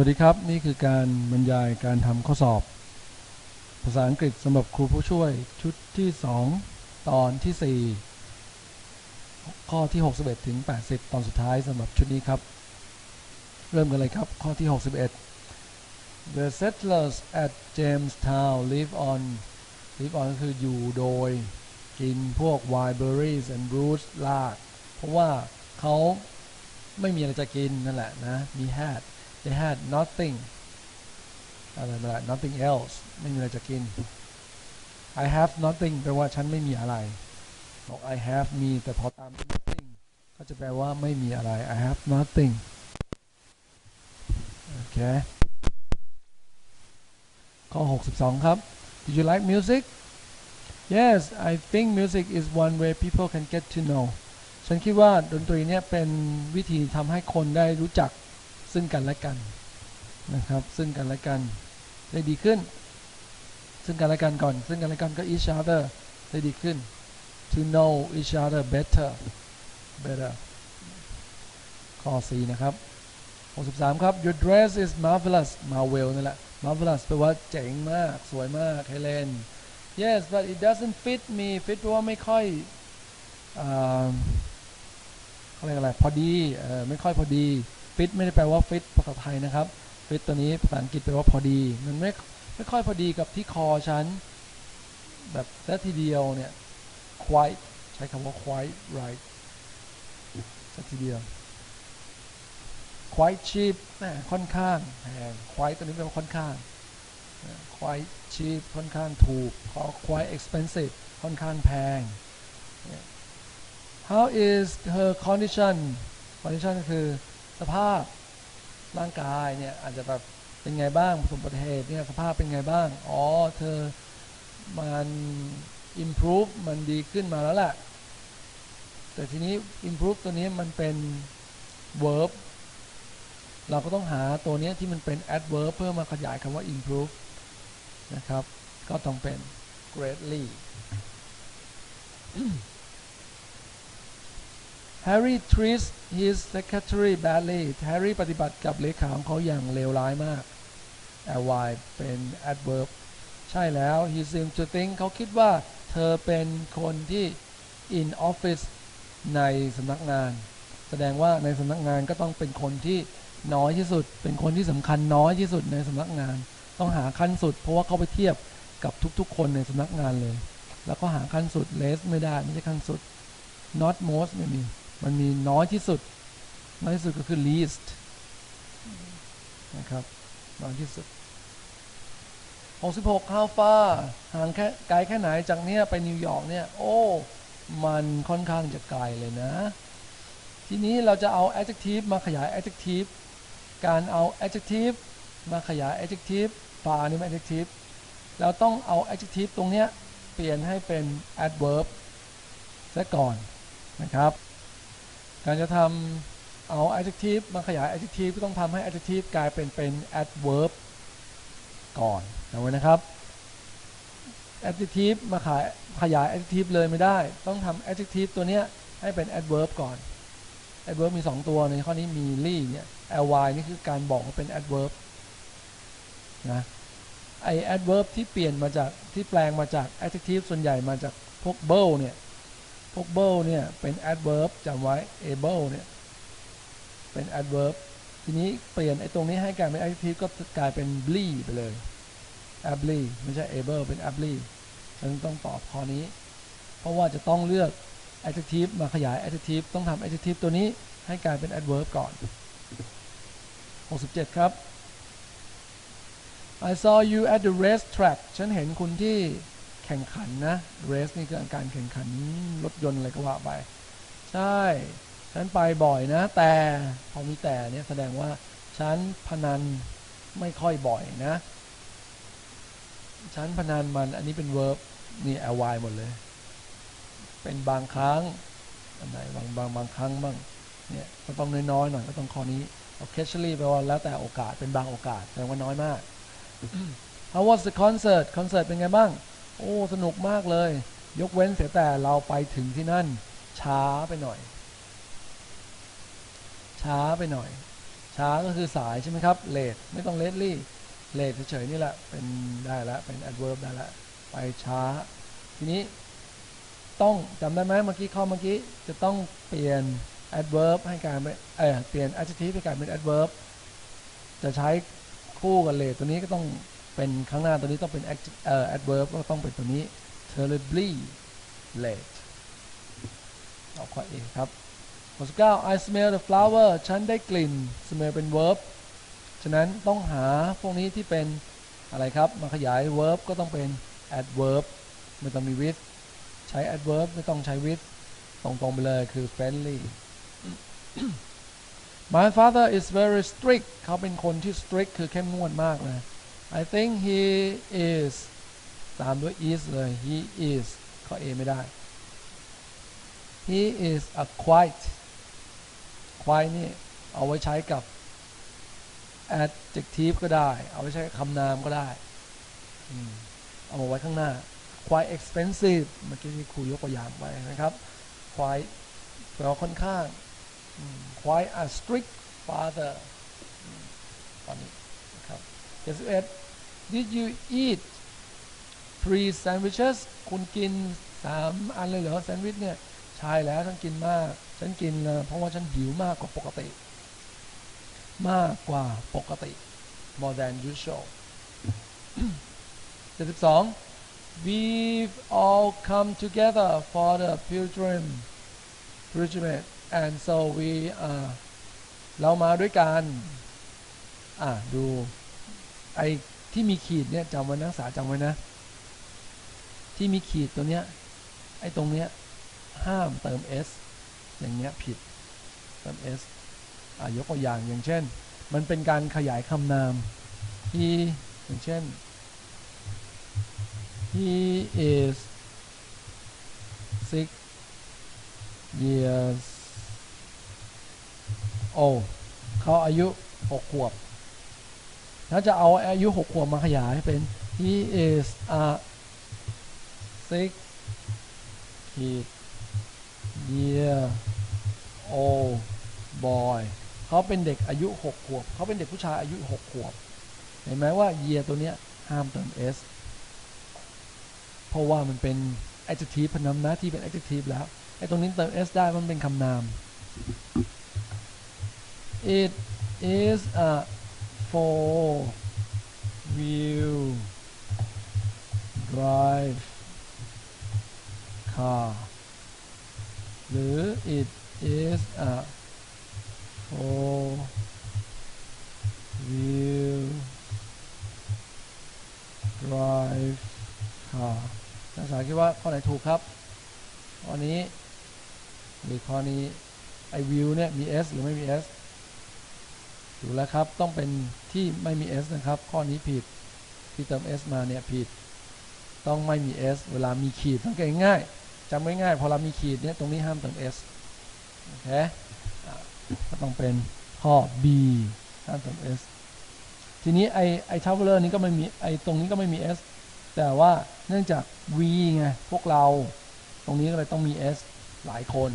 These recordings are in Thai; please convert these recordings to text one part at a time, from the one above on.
วัสดีครับ นี่คือการบรรยายการทำข้อสอบ ภาษาอังกฤษสำหรับครูผู้ช่วยชุดที่ 2 ตอนที่ 4 ข้อที่ 61 ถึง 80 ตอนสุดท้ายสำหรับชุดนี้ครับ เริ่มกันเลยครับ ข้อที่ 61 The settlers at Jamestown live on live on ก็คืออยู่โดย กินพวก wild berries and roots ราก เพราะว่าเขาไม่มีอะไรจะกินนั่นแหละนะ มี had they had nothing อะไรมาละ nothing else ไม่มีอะไรจะกิน I have nothing แปลว่าฉันไม่มีอะไรบอก I have มี แต่พอตาม nothing ก็จะแปลว่าไม่มีอะไร I have nothing โอเคข้อ 62 ครับ Did you like music Yes I think music is one way people can get to know ฉันคิดว่าดนตรีเนี่ยเป็นวิธีทำให้คนได้รู้จัก ซึ่งกันและกันนะครับ ซึ่งกันและกันได้ดีขึ้น ซึ่งกันและกันก่อน ซึ่งกันและกันก็ each other ได้ดีขึ้น to know each other better better ข้อ4นะครับ63ครับ your dress is marvelous marvel นั่นแหละ marvelous แปลว่าเจ๋งมาก สวยมากเฮเลน yes but it doesn't fit me fit แปลว่าไม่ค่อยเขาเรียกอะไร พอดีเออไม่ค่อยพอดี fit ไม่ได้แปลว่า fit ภาษาไทยนะครับ fit ตัวนี้ภาษาอังกฤษแปลว่าพอดี มันไม่ไม่ค่อยพอดีกับที่คอฉัน แบบแค่ทีเดียวเนี่ย quite ใช้คำว่า quite right สักทีเดียว quite cheap นะค่อนข้างแพง quite ตัวนี้แปลว่าค่อนข้าง quite cheap ค่อนข้างถูก quite expensive ค่อนข้างแพง how is her condition condition ก็คือ สภาพร่างกายเนี่ยอาจจะแบบเป็นไงบ้างประสบอุบัติเหตุเนี่ยสภาพเป็นไงบ้าง อ๋อ เธอมัน improve มันดีขึ้นมาแล้วแหละแต่ทีนี้ improve ตัวนี้มันเป็น verb เราก็ต้องหาตัวนี้ที่มันเป็น adverb เพื่อมาขยายคำว่า improve นะครับ ก็ต้องเป็น greatly Harry treats his secretary badly Harry ปฏิบัติกับเลขาของเขาอย่างเลวร้ายมาก ly เป็น adverb ใช่แล้ว he seems to think เขาคิดว่าเธอเป็นคนที่ in office ในสำนักงาน แสดงว่าในสำนักงานก็ต้องเป็นคนที่น้อยที่สุด เป็นคนที่สำคัญน้อยที่สุดในสำนักงาน ต้องหาขั้นสุด เพราะว่าเขาไปเทียบกับทุกๆ คนในสำนักงานเลย แล้วก็หาขั้นสุด less ไม่ได้ ไม่ใช่ขั้นสุด not most ไม่มี มันมีน้อยที่สุด น้อยที่สุดก็คือ least นะครับ น้อยที่สุด 66 how far ห่างแค่ไกลแค่ไหนจากเนี้ยไปนิวยอร์กเนี่ย โอ้ มันค่อนข้างจะไกลเลยนะ ทีนี้เราจะเอา adjective มาขยาย adjective การเอา adjective มาขยาย adjective far นี่เป็น adjective เราต้องเอา adjective ตรงเนี้ยเปลี่ยนให้เป็น adverb ซะก่อนนะครับ การจะทำเอา adjective มาขยาย adjective ก็ต้องทำให้ adjective กลายเป็นเป็น adverb ก่อนเอาไว้นะครับ adjective มาขายขยาย adjective เลยไม่ได้ ต้องทำ adjective ตัวเนี้ยให้เป็น adverb ก่อน adverb มี 2 ตัวในข้อนี้มี ly เนี่ย ly นี่คือการบอกว่าเป็น adverb นะไอ adverb ที่เปลี่ยนมาจากที่แปลงมาจาก adjective ส่วนใหญ่มาจากพวก be เนี่ย พวก able เนี่ย เป็น adverb จำไว้ able เนี่ย เป็น adverb ทีนี้เปลี่ยนไอ้ตรงนี้ให้กลายเป็น adjective ก็กลายเป็น bly ไปเลย ably ไม่ใช่ able เป็น ably ฉันต้องตอบข้อนี้ เพราะว่าจะต้องเลือก adjective มาขยาย adjective ต้องทำ adjective ตัวนี้ให้กลายเป็น adverb ก่อน 67 ครับ I saw you at the race track ฉันเห็นคุณที่ แข่งขันนะ race นี่คือการแข่งขันรถยนต์อะไรก็ว่าไป ใช่ฉันไปบ่อยนะ แต่พอมีแต่เนี่ยแสดงว่าฉันพนันไม่ค่อยบ่อยนะฉันพนันมันอันนี้เป็น verb นี่ ly หมดเลย เป็นบางครั้งอันไหนบางบางบางครั้งบ้างเนี่ยก็ต้องน้อยๆหน่อยก็ต้องข้อนี้ occasionally แปลว่าแล้วแต่โอกาสเป็นบางโอกาสแสดงว่าน้อยมาก How was the concert concert เป็นไงบ้าง โอ้สนุกมากเลย ยกเว้นเสียแต่เราไปถึงที่นั่น ช้าไปหน่อย ช้าไปหน่อย ช้าก็คือสายใช่ไหมครับ late ไม่ต้อง lately late เฉยๆนี่แหละเป็นได้แล้วเป็น adverb ได้ล้วไปช้า ทีนี้ต้องจำได้ไหมเมื่อกี้ข้อเมื่อกี้จะต้องเปลี่ยน adverb ให้กลารเป็นเออเปลี่ยน adjective ให้กลายเป็น adverb จะใช้คู่กับ late ตัวนี้ก็ต้อง เป็นข้างหน้าตัวนี้ต้องเป็น adverb ก็ต้องเป็นตัวนี้ terribly late เอาข้อ A ครับข้อ19 I smell the flower ฉันได้กลิ่น smell เป็น verb ฉะนั้นต้องหาพวกนี้ที่เป็นอะไรครับ มาขยาย verb ก็ต้องเป็น adverb ไม่ต้องมี with ใช้ adverb ไม่ต้องใช้ with ตรงๆไปเลยคือ friendly My father is very strict เขาเป็นคนที่ strict คือเข้มงวดมากเลย I think he is ตามด้วย is เลย he is ข้อ A ไม่ได้ he is a quiet quiet นี่ เอาไว้ใช้กับ adjective ก็ได้ เอาไว้ใช้คำนามก็ได้เอามาไว้ข้างหน้า quite expensive เมื่อกี้ที่ครูยกตัวอย่างไปนะครับ quite แปลว่าค่อนข้าง quite a strict father ตอนนี้ 71 did you eat three sandwiches คุณกินสามอันเลยเหรอแซนด์วิชเนี่ยใช่แล้วฉันกินมาก ฉันกินเพราะว่าฉันหิวมากกว่าปกติ มากกว่าปกติ more than usual 72 we've all come together for the pilgrim pilgrimage and so we uh, เรามาด้วยกัน อะ ดู ไอ้ที่มีขีดเนี่ยจำไว้นักศึกษาจำไว้นะ ที่มีขีดตัวเนี้ยไอ้ตรงเนี้ยห้ามเติม s อย่างเงี้ยผิดเติม s อะยกตัวอย่างอย่างเช่น มันเป็นการขยายคำนาม he อย่างเช่น he is six years old เขาอายุหกขวบ ถ้าจะเอาอายุหกขวบมาขยายเป็น he is a six kid year old boy เขาเป็นเด็กอายุหกขวบ เขาเป็นเด็กผู้ชายอายุหกขวบ เห็นไหมว่า year ตัวเนี้ยห้ามเติม s เพราะว่ามันเป็น adjective พนำหน้าที่เป็น adjective แล้ว ไอ้ตรงนี้เติม s ได้มันเป็นคำนาม it is a four wheel drive car หรือ it is a four wheel drive car นักศึกษาคิดว่าข้อไหนถูกครับข้อนี้หรือข้อนี้ไอ view เนี่ยมี s หรือไม่มี s ถูกแล้วครับ ต้องเป็นที่ไม่มี s นะครับ ข้อนี้ผิด ที่เติม s มาเนี่ยผิด ต้องไม่มี s เวลามีขีดสังเกตง่ายจำไว้ง่ายพอเรามีขีดเนี่ยตรงนี้ห้ามเติม s โอเคก็ต้องเป็นข้อ b ห้ามเติม s ทีนี้ไอไอ traveler นี้ก็ไม่มีไอตรงนี้ก็ไม่มี s แต่ว่าเนื่องจาก v ไงพวกเราตรงนี้ก็เลยต้องมี s หลายคน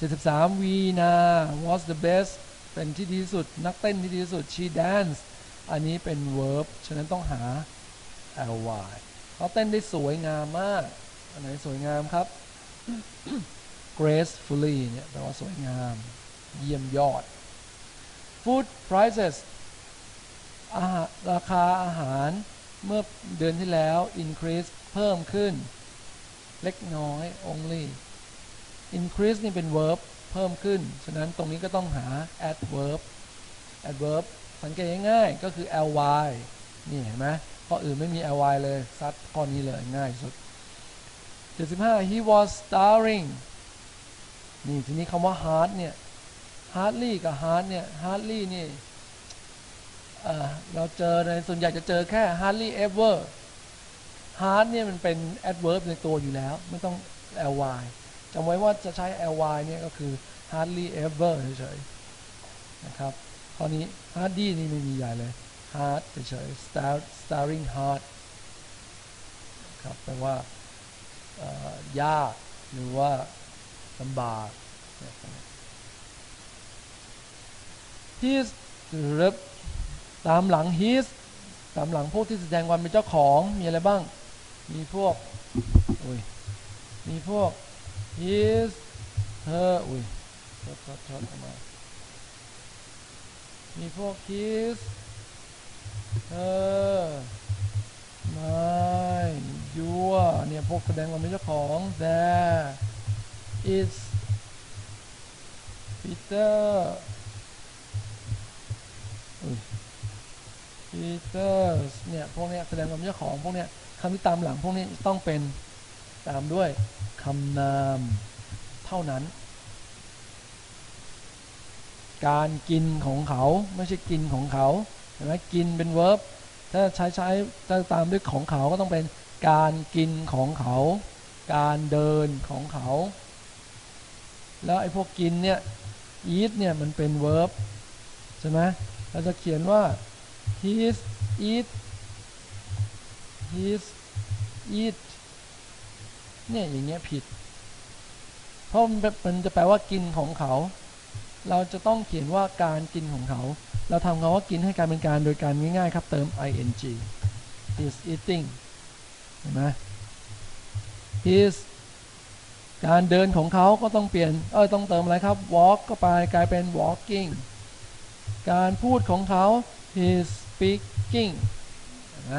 73 v นา was the best เป็นที่ดีที่สุด นักเต้นที่ดีที่สุด she dance อันนี้เป็น verb ฉะนั้นต้องหา ly เขาเต้นได้สวยงามมาก อันไหนสวยงามครับ gracefully เนี่ยแปลว่าสวยงาม เยี่ยมยอด food prices าารราคาอาหารเมื่อเดือนที่แล้ว increase เพิ่มขึ้น เล็กน้อย only increase นี่เป็น verb เพิ่มขึ้น ฉะนั้นตรงนี้ก็ต้องหา adverb adverb สังเกตง่ายๆก็คือ ly นี่เห็นไหมข้ออื่นไม่มี ly เลย ซัดข้อนี้เลยง่ายสุด 75 he was starring นี่ทีนี้คำว่า hard เนี่ย hardly กับ hard เนี่ย hardly นี่เอ่อเราเจอในส่วนใหญ่จะเจอแค่ hardly ever hard เนี่ยมันเป็น adverb ในตัวอยู่แล้ว ไม่ต้อง ly จำไว้ว่าจะใช้ ly เนี่ยก็คือ hardly ever เฉยๆนะครับข้อนี้ hardy นี่ไม่มีใหญ่เลย hard เฉยๆ star starring hard ครับแปลว่ายากหรือว่าลำบากนะ his รับตามหลัง his ตามหลังพวกที่แสดงความเป็นเจ้าของมีอะไรบ้าง มีพวก มีพวก his her อุ้ยทดทดทดออกมา มีพวก his her my your เนี่ยพวกแสดงความเป็นเจ้าของ there is Peter อุ้ย Peter เนี่ยพวกเนี้ยแสดงความเป็นเจ้าของพวกเนี้ยคำที่ตามหลังพวกนี้ต้องเป็น ตามด้วยคำนามเท่านั้น การกินของเขาไม่ใช่กินของเขาเห็นไหมกินเป็น verb ถ้าใช้ใช้ถ้าตามด้วยของเขาก็ต้องเป็นการกินของเขา การเดินของเขา แล้วไอ้พวกกินเนี่ย eat เนี่ยมันเป็น verb ใช่ไหมเราจะเขียนว่า his eat his eat เนี่ยอย่างเงี้ยผิด เพราะมันมันจะแปลว่ากินของเขา เราจะต้องเขียนว่าการกินของเขา เราทำคำว่ากินให้การเป็นการโดยการง่ายๆครับเติม ing is eating เห็นไหม his การเดินของเขาก็ต้องเปลี่ยน เออต้องเติมอะไรครับ walk ก็ไปกลายเป็น walking การพูดของเขา his speaking เห็นไหม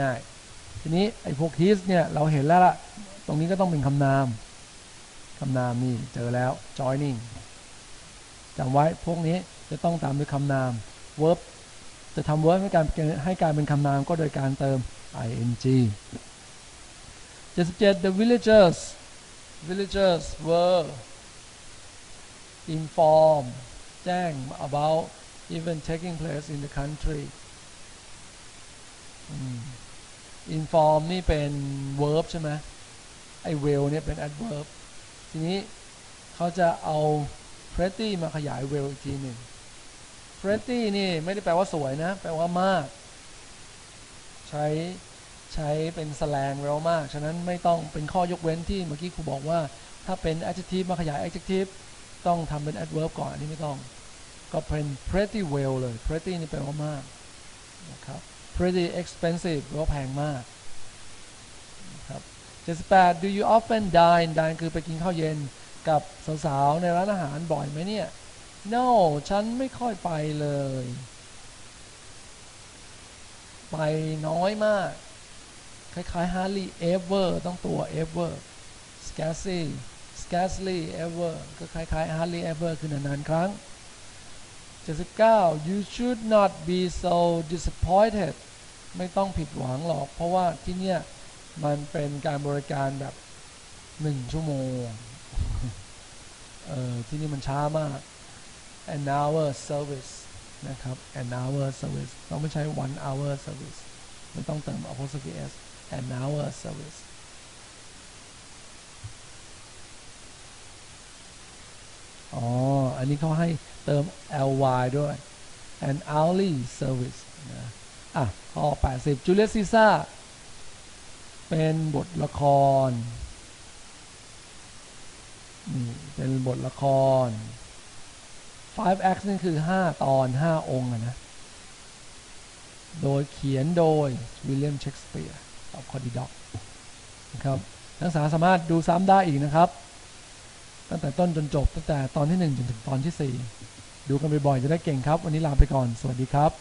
ง่ายๆ ทีนี้ไอ้พวก his เนี่ยเราเห็นแล้วล่ะตรงนี้ก็ต้องเป็นคำนามคำนามนี่เจอแล้ว joining จำไว้พวกนี้จะต้องตามด้วยคำนาม verb จะทำ verb ให้การให้การเป็นคำนามก็โดยการเติม ing 77 the villagers villagers were informed แจ้ง about event taking place in the country อืม inform นี่เป็น verb ใช่ไหมไอ้ well เนี่ยเป็น adverb ทีนี้เขาจะเอา pretty มาขยาย well อีกทีหนึ่ง pretty นี่ไม่ได้แปลว่าสวยนะ แปลว่ามาก ใช้ใช้เป็นสแลงเร็วมาก ฉะนั้นไม่ต้องเป็นข้อยกเว้นที่เมื่อกี้ครูบอกว่า ถ้าเป็น adjective มาขยาย adjective ต้องทำเป็น adverb ก่อนอันนี้ไม่ต้อง ก็เป็น pretty well เลย pretty นี่แปลว่ามากนะครับ pretty expensive แปลว่าแพงมากครับ78 do you often dine dine คือไปกินข้าวเย็นกับสาวๆในร้านอาหารบ่อยไหมเนี่ย no ฉันไม่ค่อยไปเลย ไปน้อยมาก คล้ายๆ hardly ever ต้องตัว ever scarcely scarcely ever ก็คล้ายๆ hardly ever คือนานๆครั้ง79 you should not be so disappointed ไม่ต้องผิดหวังหรอก เพราะว่าที่เนี่ยมันเป็นการบริการแบบหนึ่งชั่วโมง เออที่นี่มันช้ามาก an hour service นะครับ an hour service ต้องไม่ใช้ one hour service ไม่ต้องเติม apostrophe s an hour service อ๋อ อันนี้เขาให้เติม ly ด้วย an hourly service นะ อะข้อ80 Julius Caesar เป็นบทละครนี่เป็นบทละคร five acts นี่คือ 5 ตอน 5 องค์นะ โดยเขียนโดยวิลเลียมเชกสเปียร์ตอบคอดีด็อกนะครับนักศึกษาสามารถดูซ้ำได้อีกนะครับ ตั้งแต่ต้นจนจบ ตั้งแต่ตอนที่ 1 จนถึงตอนที่ 4 ดูกันบ่อยๆจะได้เก่งครับ วันนี้ลาไปก่อน สวัสดีครับ